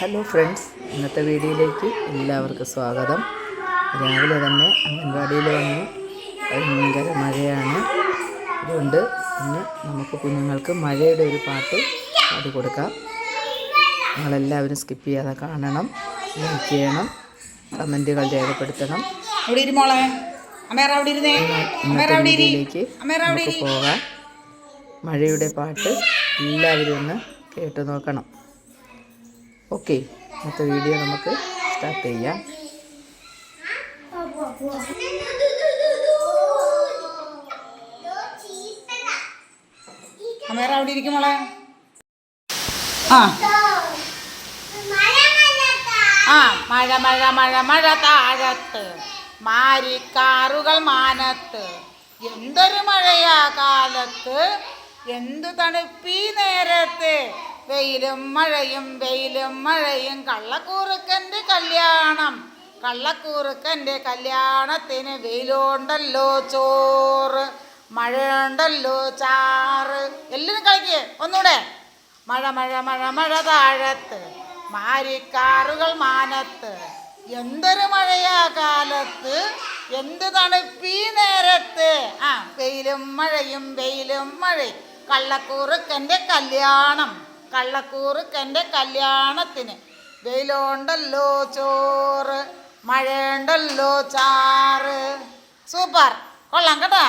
Hello friends ഇന്നത്തെ വീഡിയോയിലേക്ക് എല്ലാവർക്കും സ്വാഗതം. രാവിലെ തന്നെ അംഗൻവാടിയിൽ വന്ന്. ഭയങ്കര മഴയാണ്. അതുകൊണ്ട് ഇന്ന് നമുക്ക് കുഞ്ഞുങ്ങൾക്ക് മഴയുടെ ഒരു പാട്ട് പാടി കൊടുക്കാം. നിങ്ങളെല്ലാവരും സ്കിപ്പ് ചെയ്യാതെ കാണണം ലൈക്ക് ചെയ്യണം കമന്റുകൾ രേഖപ്പെടുത്തണം. ഇന്നത്തെ വീഡിയോയിലേക്ക് നമുക്ക് പോകാം. മഴയുടെ പാട്ട് എല്ലാവരും ഒന്ന് കേട്ടു നോക്കണം. ഓക്കെ ഇന്നത്തെ വീഡിയോ നമുക്ക് സ്റ്റാർട്ട് ചെയ്യാം. അമേറ അവിടെ ഇരിക്കും മോളെ. ആ. ആ മഴ മഴ മഴ മഴ താഴത്ത്. മാരിക്കാറുകൾ മാനത്ത്. എന്തൊരു മഴയാ കാലത്ത്. എന്തു തണുപ്പീ നേരത്ത്. വെയിലും മഴയും വെയിലും മഴയും. കള്ളക്കൂറുക്കന്റെ കല്യാണം കള്ളക്കൂറുക്കന്റെ കല്യാണത്തിന് വെയിലുണ്ടല്ലോ ചോറ് മഴയുണ്ടല്ലോ ചാറ്. എല്ലാവരും കളിക്കേ ഒന്നുകൂടെ മഴ മഴ മഴ മഴ താഴത്ത് മാരിക്കാറുകൾ മാനത്ത്. എന്തൊരു മഴയാ കാലത്ത് എന്ത് തണുപ്പീ നേരത്ത്. ആ വെയിലും മഴയും വെയിലും മഴയും. കള്ളക്കൂറുക്കന്റെ കല്യാണം. കള്ളക്കൂറുക്കന്റെ കല്യാണത്തിന്. വെയിലുണ്ടല്ലോ ചോറ് മഴയുണ്ടല്ലോ ചാറ്. സൂപ്പർ. കൊള്ളാം കേട്ടോ.